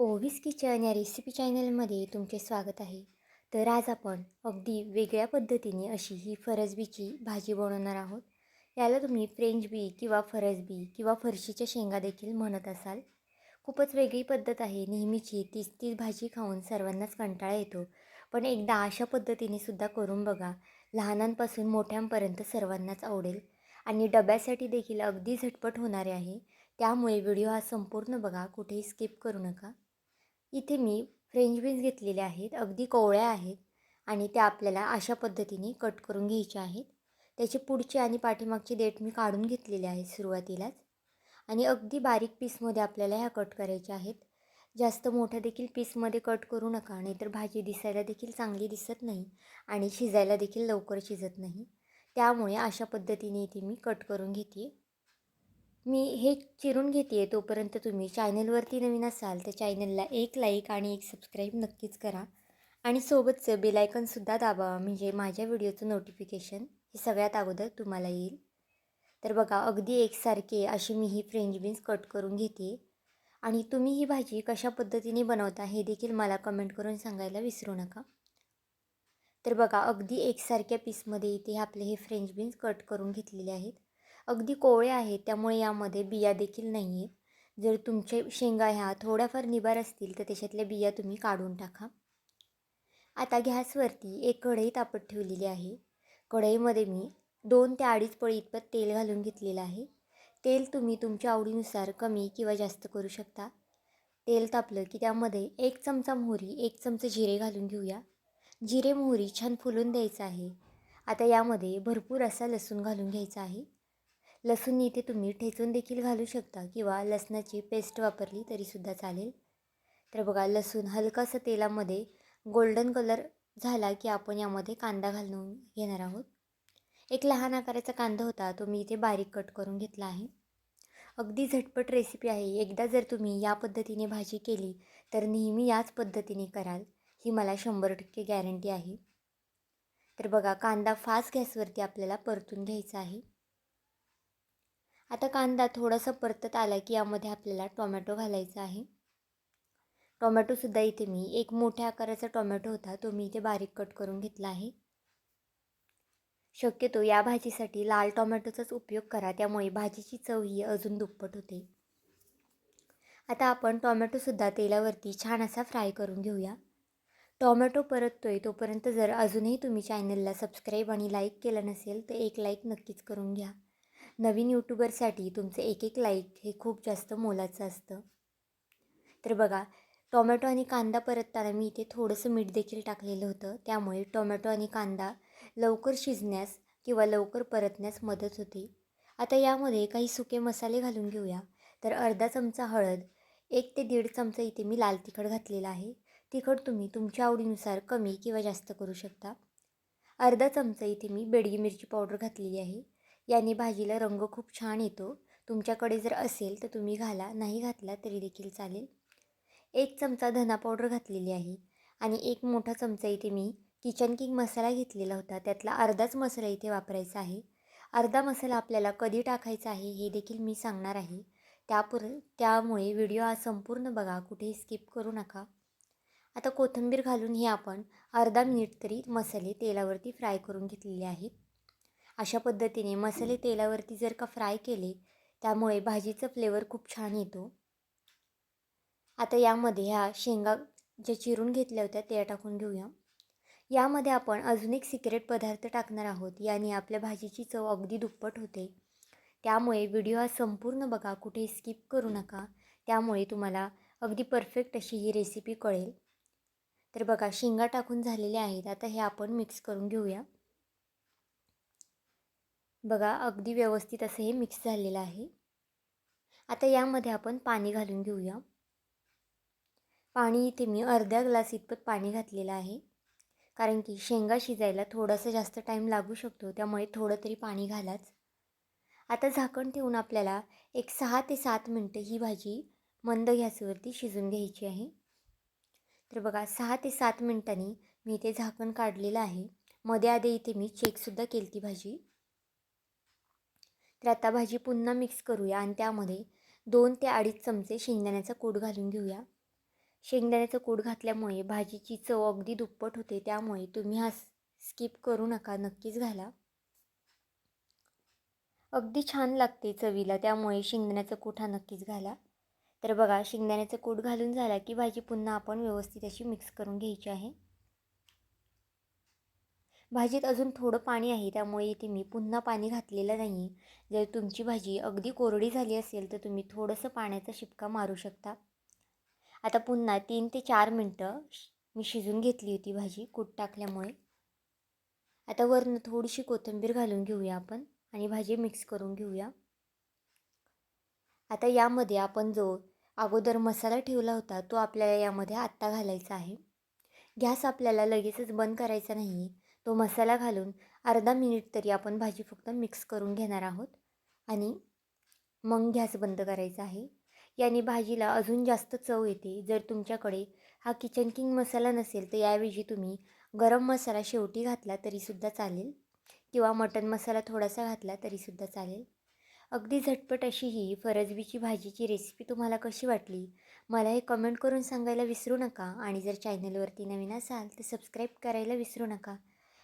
ओवीस kitchen या recipe चॅनलमध्ये तुमचे स्वागत आहे. तर आज आपण अगदी वेगळ्या पद्धतीने अशी ही फरसबीची भाजी बनवणार आहोत. याला तुम्ही फ्रेंच बी किंवा फरसबी किंवा फरशीच्या शेंगा देखील म्हणत असाल. खूपच वेगळी पद्धत आहे. नेहमीची तीच तीच भाजी खाऊन सर्वांनाच कंटाळा येतो. पण एकदा अशा पद्धतीने सुद्धा करून बघा. लहानांपासून मोठ्यांपर्यंत सर्वांनाच आवडेल. आणि डब्यासाठी देखील अगदी झटपट होणारे आहे. त्यामुळे व्हिडिओ हा संपूर्ण बघा. कुठेही स्किप करू नका. इथे मी फ्रेंच बीन्स घेतलेल्या आहेत अगदी कोवळ्या आहेत आणि त्या आपल्याला अशा पद्धतीने कट करून घ्यायच्या आहेत. त्याची पुढची आणि पाठीमागची देठ मी काढून घेतलेले आहेत सुरुवातीलाच. आणि अगदी बारीक पीसमध्ये आपल्याला ह्या कट करायच्या आहेत. जास्त मोठ्या देखील पीसमध्ये कट करू नका नाहीतर भाजी दिसायला देखील चांगली दिसत नाही आणि शिजायला देखील लवकर शिजत नाही. त्यामुळे अशा पद्धतीने इथे मी कट करून घेते मी हे चिरून घेते आहे तोपर्यंत तुम्ही चॅनलवरती नवीन असाल तर चॅनलला एक लाईक आणि एक सबस्क्राईब नक्कीच करा. आणि सोबतचं बेलायकनसुद्धा दाबावा म्हणजे माझ्या व्हिडिओचं नोटिफिकेशन हे सगळ्यात अगोदर तुम्हाला येईल. तर बघा अगदी एकसारखे अशी मी ही फ्रेंच बीन्स कट करून घेते. आणि तुम्ही ही भाजी कशा पद्धतीने बनवता हे देखील मला कमेंट करून सांगायला विसरू नका. तर बघा अगदी एकसारख्या पीसमध्ये इथे आपले हे फ्रेंच बीन्स कट करून घेतलेले आहेत. अगदी कोवळे आहेत त्यामुळे यामध्ये बिया देखील नाही आहेत जर तुमचे शेंगा ह्या थोड्याफार निबार असतील तर त्याच्यातल्या बिया तुम्ही काढून टाका. आता गॅसवरती एक कढई तापत ठेवलेली आहे. कढईमध्ये मी दोन ते अडीच पळी इतपत तेल घालून घेतलेलं आहे. तेल तुम्ही तुमच्या आवडीनुसार कमी किंवा जास्त करू शकता. तेल तापलं की त्यामध्ये एक चमचा मोहरी एक चमचा जिरे घालून घेऊया. जिरे मोहरी छान फुलून द्यायचं आहे. आता यामध्ये भरपूर असा लसूण घालून घ्यायचा आहे. लसूण इथे तुम्ही ठेचून देखील घालू शकता किंवा लसणाची पेस्ट वापरली तरीसुद्धा चालेल. तर बघा लसूण हलकासं तेलामध्ये गोल्डन कलर झाला की आपण यामध्ये कांदा घालून घेणार आहोत. एक लहान आकाराचा कांदा होता तो मी इथे बारीक कट करून घेतला आहे. अगदी झटपट रेसिपी आहे. एकदा जर तुम्ही या पद्धतीने भाजी केली तर नेहमी याच पद्धतीने कराल ही मला शंभर टक्के गॅरंटी आहे. तर बघा कांदा फास्ट गॅसवरती आपल्याला परतून घ्यायचा आहे. आता कांदा थोडासा परतत आला की यामध्ये आपल्याला टोमॅटो घालायचा आहे. टोमॅटोसुद्धा इथे मी एक मोठ्या आकाराचा टोमॅटो होता तो मी इथे बारीक कट करून घेतला आहे. शक्यतो या भाजीसाठी लाल टोमॅटोचाच उपयोग करा त्यामुळे भाजीची चव ही अजून दुप्पट होते. आता आपण टोमॅटोसुद्धा तेलावरती छान असा फ्राय करून घेऊया. टोमॅटो परततोय तोपर्यंत जर अजूनही तुम्ही चॅनलला सबस्क्राईब आणि लाईक केलं नसेल तर एक लाईक नक्कीच करून घ्या. नवीन यूट्यूबरसाठी तुमचं एक एक लाईक हे खूप जास्त मोलाचं असतं. तर बघा टोमॅटो आणि कांदा परतताना मी इथे थोडंसं मीठ देखील टाकलेलं होतं. त्यामुळे टोमॅटो आणि कांदा लवकर शिजण्यास किंवा लवकर परतण्यास मदत होते. आता यामध्ये काही सुके मसाले घालून घेऊया. तर अर्धा चमचा हळद एक ते दीड चमचा इथे मी लाल तिखट घातलेला आहे. तिखट तुम्ही तुमच्या आवडीनुसार कमी किंवा जास्त करू शकता. अर्धा चमचा इथे मी बेडगी मिरची पावडर घातलेली आहे. याने भाजीला रंग खूप छान येतो. तुमच्याकडे जर असेल तर तुम्ही घाला नाही घातला तरी देखील चालेल. एक चमचा धना पावडर घातलेली आहे आणि एक मोठा चमचा इथे मी किचन किंग मसाला घेतलेला होता. त्यातला अर्धाच मसाला इथे वापरायचा आहे. अर्धा मसाला आपल्याला कधी टाकायचा आहे हे देखील मी सांगणार आहे. त्यापुर त्यामुळे व्हिडिओ हा संपूर्ण बघा कुठेही स्किप करू नका. आता कोथिंबीर घालून हे आपण अर्धा मिनिट तरी मसाले तेलावरती फ्राय करून घेतलेले आहेत. अशा पद्धतीने मसाले तेलावरती जर का फ्राय केले त्यामुळे भाजीचा फ्लेवर खूप छान येतो. आता यामध्ये ह्या शेंगा ज्या चिरून घेतल्या होत्या त्या टाकून घेऊया. यामध्ये आपण अजून एक सिक्रेट पदार्थ टाकणार आहोत याने आपल्या भाजीची चव अगदी दुप्पट होते. त्यामुळे व्हिडिओ हा संपूर्ण बघा कुठे स्किप करू नका. त्यामुळे तुम्हाला अगदी परफेक्ट अशी ही रेसिपी कळेल. तर बघा शेंगा टाकून झालेल्या आहेत. आता हे आपण मिक्स करून घेऊया. बघा अगदी व्यवस्थित असं हे मिक्स झालेलं आहे. आता यामध्ये आपण पाणी घालून घेऊया. पाणी इथे मी अर्ध्या ग्लास इतपत पाणी घातलेलं आहे. कारण की शेंगा शिजायला थोडासा जास्त टाईम लागू शकतो त्यामुळे थोडं तरी पाणी घालाच. आता झाकण ठेवून आपल्याला एक सहा ते सात मिनटं ही भाजी मंद गॅसवरती शिजून घ्यायची आहे. तर बघा सहा ते सात मिनटांनी मी इथे झाकण काढलेलं आहे. मध्ये आधी इथे मी चेकसुद्धा केली ती भाजी. तर आता भाजी पुन्हा मिक्स करूया आणि त्यामध्ये दोन ते अडीच चमचे शेंगदाण्याचा कूट घालून घेऊया. शेंगदाण्याचं कूट घातल्यामुळे भाजीची चव अगदी दुप्पट होते त्यामुळे तुम्ही हा स्किप करू नका नक्कीच घाला. अगदी छान लागते चवीला त्यामुळे शेंगदाण्याचं कूट हा नक्कीच घाला. तर बघा शेंगदाण्याचं कूट घालून झाला की भाजी पुन्हा आपण व्यवस्थित अशी मिक्स करून घ्यायची आहे. भाजीत अजून थोडं पाणी आहे त्यामुळे इथे मी पुन्हा पाणी घातलेलं नाही जर तुमची भाजी अगदी कोरडी झाली असेल तर तुम्ही थोडंसं पाण्याचा शिपका मारू शकता. आता पुन्हा तीन ते चार मिनटं मी शिजून घेतली होती भाजी कूट टाकल्यामुळे. आता वरनं थोडीशी कोथिंबीर घालून घेऊया आपण आणि भाजी मिक्स करून घेऊया. आता यामध्ये आपण जो अगोदर मसाला ठेवला होता तो आपल्याला यामध्ये आत्ता घालायचा आहे. गॅस आपल्याला लगेचच बंद करायचा नाही तो मसाला घालून अर्धा मिनिट तरी आपण भाजी फक्त मिक्स करून घेणार आहोत. आणि मग गॅस बंद करायचा आहे. याने भाजीला अजून जास्त चव येते. जर तुमच्याकडे हा किचन किंग मसाला नसेल तर याऐवजी तुम्ही गरम मसाला शेवटी घातला तरीसुद्धा चालेल. किंवा मटन मसाला थोडासा घातला तरीसुद्धा चालेल. अगदी झटपट अशी ही फरजबीची भाजीची रेसिपी तुम्हाला कशी वाटली? मला हे कमेंट करून सांगायला विसरू नका. आणि जर चॅनलवरती नवीन असाल तर सबस्क्राईब करायला विसरू नका.